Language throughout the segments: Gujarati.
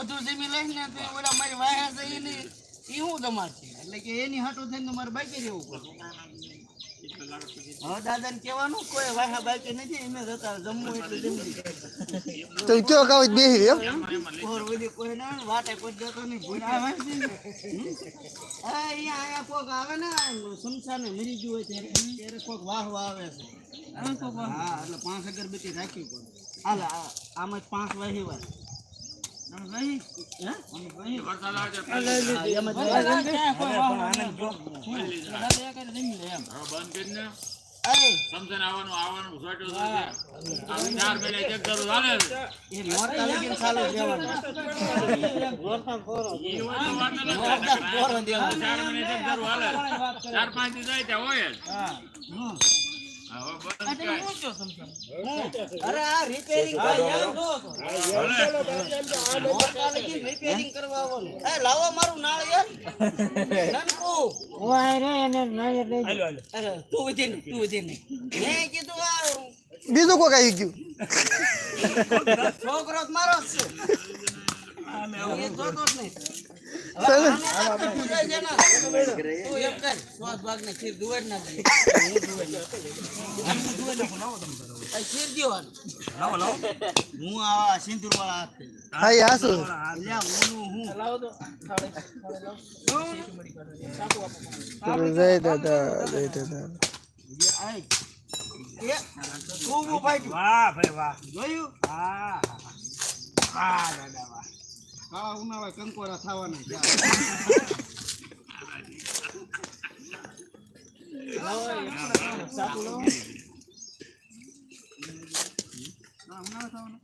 વધુ જમી લઈશ ને તો ઓલા મારી વાયા છે ઈ ને હું તમારથી એટલે કે એની હાટું થઈને બાકી રહેવું પડે. હવે દાદાને કહેવાનું કોઈ વાયા બાકી નથી એમને જતા જમવું એટલું જમી તો કયો કાવ બેહી એમ ઓર ઓલી કોઈ ના વાટે કોઈ જતો નહીં ભૂલ આવે છે ને. અહીંયા અહીંયા કોક આવે ને સંસારને મરી ગયું હોય ત્યારે ત્યારે કોક વાહ વાહ આવે છે હા એટલે પાંચ અગરબત્તી રાખવી પડે. હાલ આ- આમાં જ પાંચ વાહી વાર હે? પાંચ જાય ત્યાં એ, તું મેં કીધું બીજું કોઈ આવી ગયું? છોકરો મારો છે. નહીં. હું. હું. હું. હા, હું. જય દાદા જય દાદા. વાહ ભાઈ વાહ જોયું? હા વાહ દાદા, વાહ કાળા ઉનાળા કંકોરા થવાના છે.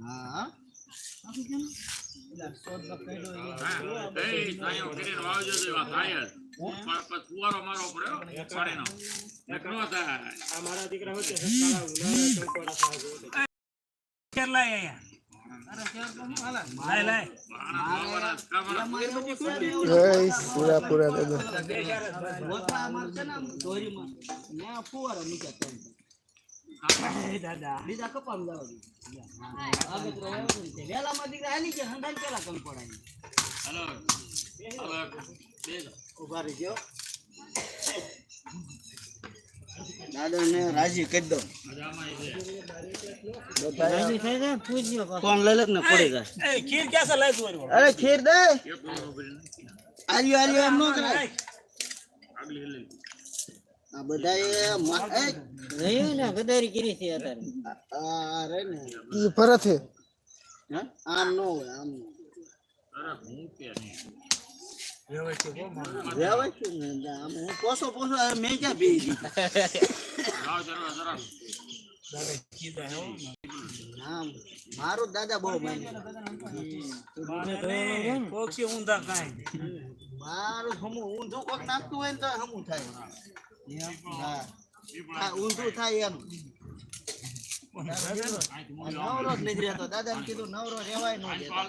હા આ મારા દીકરા વચ્ચે પૂરા પૂરા દાદા ગોથા અમારે છે ને આમ દોરીમાં. ન્યા ફુવારા મૂક્યા ત્રણ. એ દાદા બીજા કપામ જવા દે. આગળ રહ્યો છે ને તે. વેલામાં દીકરા હાલી ગયા, હંધાઈને પેલા કંકોડાની. ઊભા રહેજો. દાદાને રાજી કરી દો કોણ લઈ લે ને પડી જાય એ ખીર ક્યાં છે લાય તું અરે ખીર દે. આલ્યો આલ્યો એમ ન કરાય. આ બધા એ મા- એ, આ રે ને. ઈ હે? આમ નો હોય આમ ન પોસો પોસો આ મેં ક્યાં આમ મારું દાદા બહુ માને કોક્ષી ઊંધા કાંઈ મારું હમું ઊંધું કોક નાખતું હોય ને તો હમું થાય ઊંધું થાય એમ નવરો જ નથી રહેતો. દાદા કીધું નવરો રહેવાય ન રહી ના.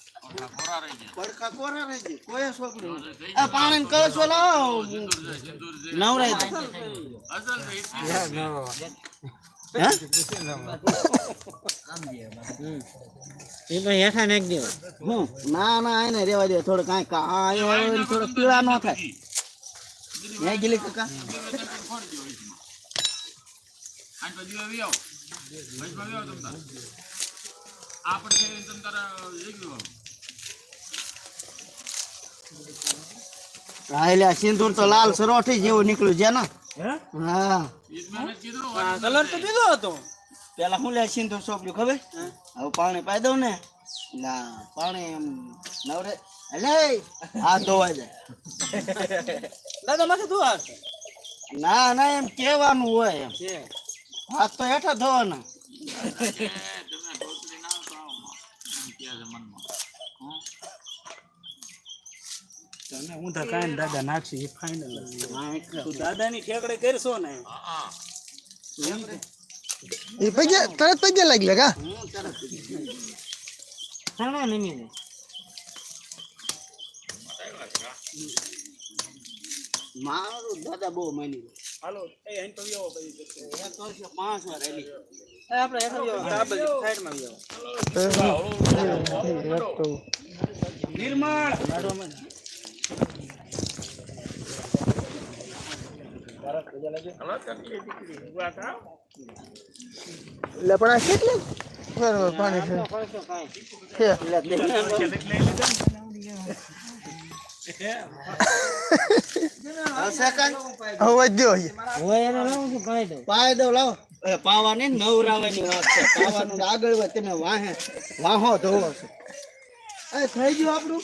પડખા કોરા રહી જાય, કોઈએ છોકરું. આ પાણીનો કળશો લાવો. નવરાય દે. હે? હું? ના ના એને રેવા દે થોડું કાંઈ કા આ આવ્યો હોય ને થોડો પીળા ન થાય હે ગીલી કાકા હા એટલે સિંદૂર તો લાલ સરોઠી જેવું નીકળ્યું છે ને. હા? કલર તો બીજો હતો. પેલા હું લે સિંદૂર સોંપ્યું ખબર? હવે પાણી પાઈ દઉં ને. ના પાણી એમ નવરે. એટલે હાથ ધોવાઈ જાય. દાદા માથે ધોવા ના ના એમ કેવાનું હોય એમ. હાથ તો હેઠા ધોવાના. હું તો કાંઈ દાદા નાખશું એ ફાઇનલ તું દાદાની ઠેકડે કરશો ને એ પૈસા તરત પૈસા લાગી લે કા સાણા નમી ને મારું દાદા બહુ માની હાલો એ અહીં તો વ્યવો પછી એટલે પણ આ કેટલી પાણી છે. પાવાની નવરાવાની વાત છે. પાવાનું આગળ તમે વાહે વાહો ધોવો છો. એ થઈ ગયું આપણું?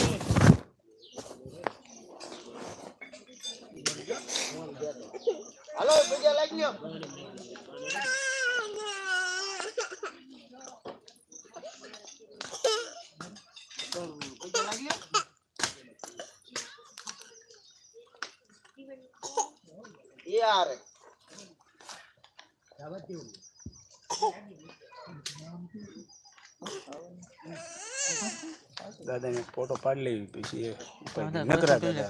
હાલો બીજા લઈ ગયો યાર દાદા ને ફોટો પાડી લેવી પછી નકરા દાદા.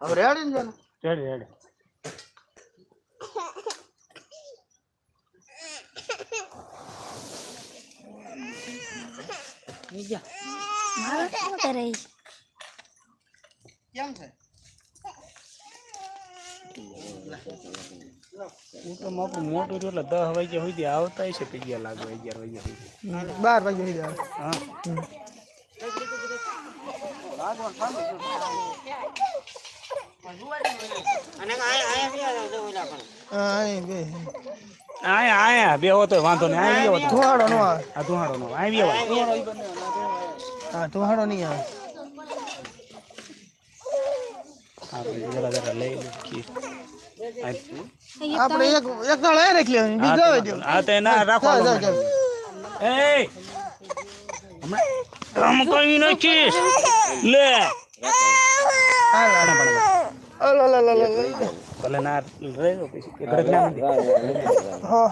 હવે રેડી ને જાને? Ready ready. મારે શું કરે? કેમ છે? મોટું એટલે દસ વાગ્યા સુધી આવતા છે અગિયાર લાખ અગિયાર વાગ્યા બાર વાગ્યા સુધી હા. આયા આયા બે તો વાંધો નહીં હો નો આવે. આ ધુહાડો નો હા. નહીં આવે. આપણે જરા જરા લઈ લઈએ આપણે એક એક દાળ અહીં રાખી લેવાની બીજો આવે દો હા તે ના રાખો જાઓ, જાઓ, જાઓ. એ હમણાં કામ કરી નાખીશ. હા લાડા લો ભલે ના રહેલો પછી ઘટના નથી હા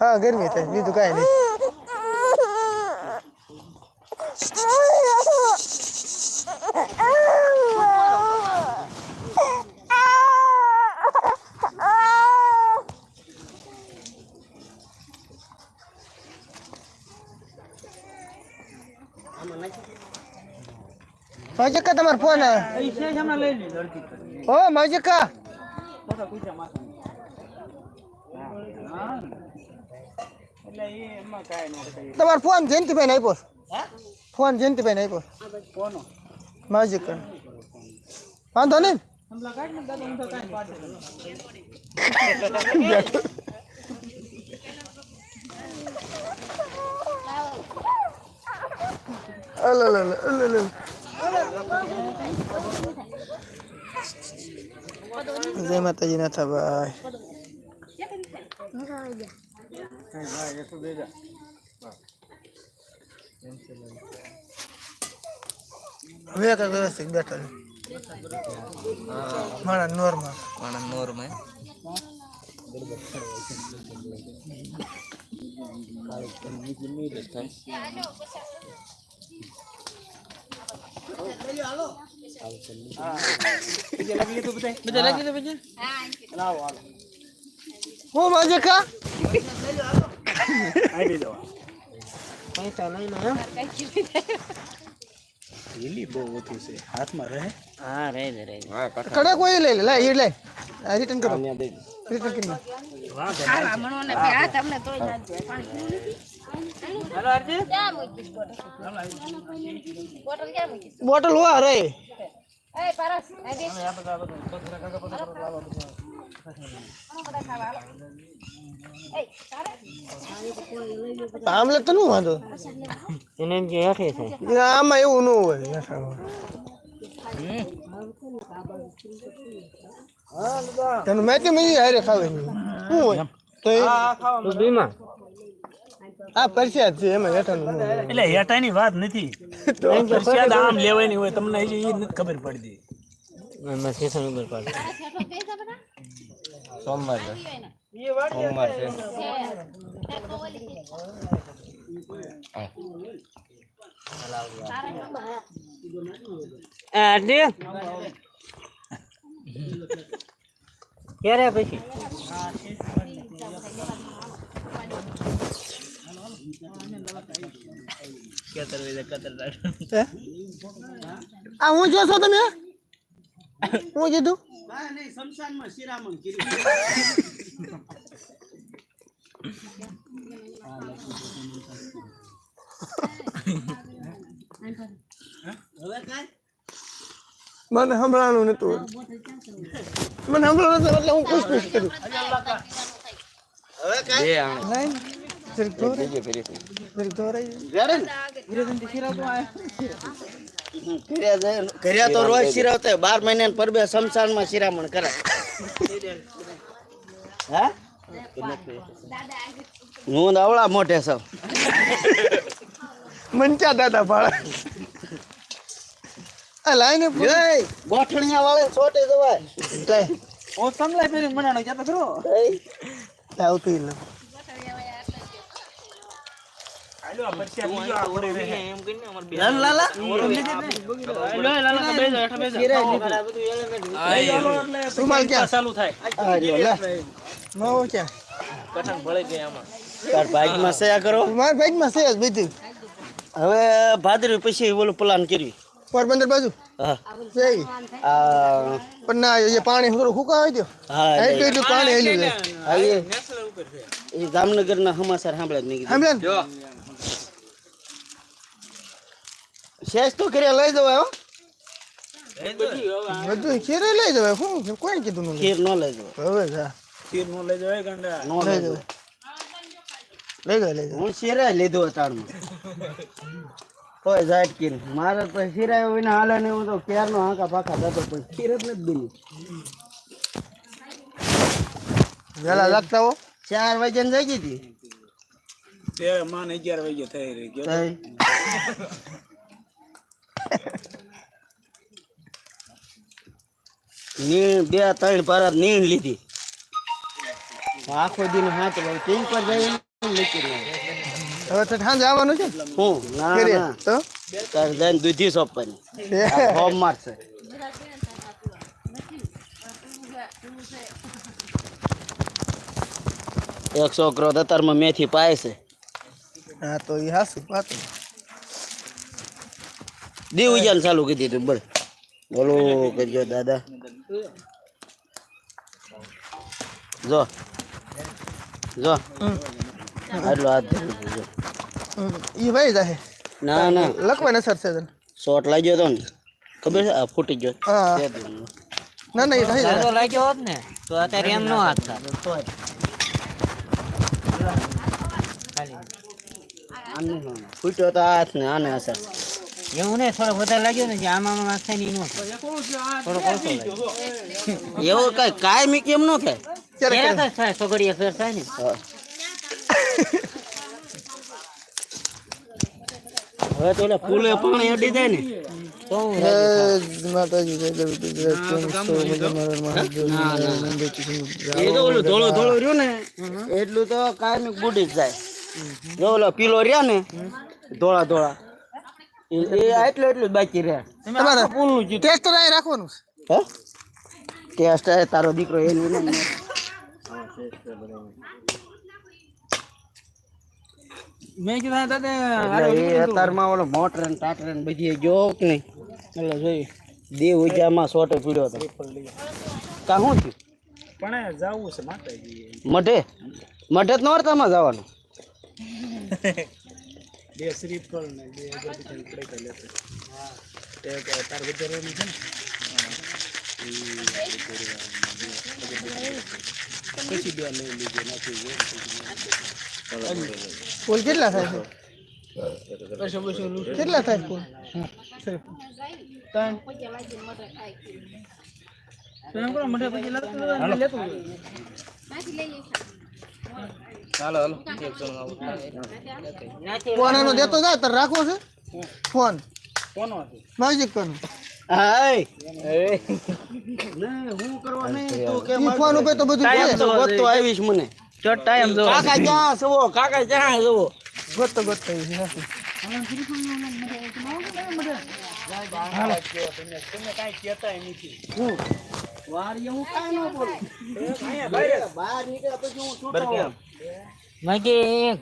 હા ગરમી થાય બીજું કાંઈ નહીં માજકા તમારો ફોન માજકા એ ન થાય. તમારો ફોન જયંતિભાઈ ને આપ્યો. ફોન. જયંતિભાઈ ને? આપ્યો? માજકા વાંધો નહીં. અલ અલ અલ અલ. Zai mata jina ta bai. Ya kan. Mana norma? Mana norma? Ya? હું મજે કા આવી દો પૈસા લઈને લીલી બહુ કડે કોઈ લે લે રિટર્ન કરો રિટર્ન કરી બોટલ હો અરે. આમલે તો નું વાંધો. એને જે હેઠે છે. આમાં એવું ન હોય. તને મેં મેં હારે ખાવે. શું હોય? તો બીમા આ પરસ્યા જ છે એમાં હેઠાનું ન હોય. એટલે હેઠાની વાત નથી. પ્રસાદ આમ લેવાની હોય તમને હજી એ નથી ખબર પડતી. એમાં સ્ટેશન ઉપર પાડ. આડી ક્યારે પછી હે? આ હું જો છો તમે? હું કીધું? શમશાનમાં શિરામણ કર્યું મને સંભળાણું નતું. મને સંભળાણું એટલે હું ખુશ ખુશ કરું હવે કાંઈ તો રોજ શિરાવતા. બાર મહિને પરબે શમશાનમાં શિરામણ કરાય હા હું અવળા મોઢે છું મંચા દાદા ભાડા આ લાઈને ગોઠણિયા વાળે છોટે જવાય હું સમલાય પેલી મનાનો જતો ખરો આવતું હવે ભાદરવી પછી ઓલું પ્લાન કર્યું પોરબંદર બાજુ? પણ ના એ પાણી થોડું ફૂકાવી દો હા એટલું પાણી હેલ્યું. છે. એ જામનગરના સમાચાર સાંભળ્યા જ નહીં કીધું. સમજ્યા ને શેષ તો કર્યા લઈ જવાય હો. બધું ખીરે લઈ જવાય શું? કોઈ કીધું ખીર ન લઈ જવાય. હવે જા. ખીર નો લઈ જવાય ગંડા? ન લઈ જવાય. લઈ જવાય લઈ જવાય હું શિરાય લીધો અતારમાં. કોઈ જાય કીર મારે તો શિરાય વિના હાલે ને હું તો ક્યારનો હાંકા પાખા જતો પણ ખીર જ નથી બની વેલા લાગતા હો? ચાર વાગે જઈ ગઈ હતી. તે માન અગિયાર વાગે થઈ રહી ગયો. નીણ બે ત્રણ પર નીણ લીધી. આખો દિન હાથ ભાઈ ટીમ પર જઈ હવે તો સાંજે આવવાનું છે હું? ના ના. તો? તાર જઈને દૂધી સોંપવાની. આ મારશે. એક છોકરો દતરમાં મેથી પાય છે. હા તો એ હાસુ વાત દીવ ઉજાન ચાલુ કીધી તું બોલ. બોલો કરજો દાદા. જો. જો. આટલો હાથ ધરી દીધો. એ ભાઈ જાય ના ના. લખવા ને સર છે. શોર્ટ લાગ્યો તો ને. ખબર છે? આ ફૂટી ગયો. તે. ના ના એ ભાઈ જાય લાગ્યો હોત ને તો અત્યારે એમ નો હાથ થાય. ફૂટ્યો તો હાથ ને આને અસર એવું ને થોડો વધારે લાગ્યો ને આમાં આમાં થાય ને એનું થોડો ઓછો એવું કઈ કાયમી કેમ નો થાય? થાય? સગડીએ ફેર થાય ને. હવે તો ફૂલે પાણી અડી જાય ને. એટલું તો કાયમી બુડી જ જાય. જો ઓલો પીલો રહ્યા ને ધોળા ધોળા. એટલું એટલું જ બાકી રહ્યા તમારે ટેસ્ટ રાય રાખવાનું હે? ટેસ્ટ હે તારો દીકરો એનું નહીં. મેં કીધું દાદા એ અત્યારમાં ઓલો મોટર ને ટાટર ને બધી ગયો કે નહીં? એટલે જોઈ. દેવ ઉજામાં સોટો પીડ્યો હતો. કા શું થયું? પણ જવું છે માતાજી મઢે? મઢે જ નોરતામાં જવાનું. બે શ્રીફળ ને બે અગરબત્તી પડી લેતો તે તાર વધારવાની છે ને પછી બે લઈ લીધે નાખી ફૂલ કેટલા થાય છે કેટલા થાય ફૂલ ત્રણ તો કરો મોઢે પછી લાગતું હોય લેતું હોય. ફોન એનો દેતો જાય તારે રાખવો છે? ફોન. કોનો હતો મેજિક કોનો? હાય. હું કરવા નહીં તું કે ફોન ઉપર તો બધું છે તો આવીશ મને. ટાઈમ જો કાકા ક્યાં સવો કાકા ક્યાં તમે કાંઈ કહેતાય નથી. હું? કાંઈ ન બોલું અહીંયા બહાર જ. બહાર નીકળ્યા પછી હું છૂટો બાકી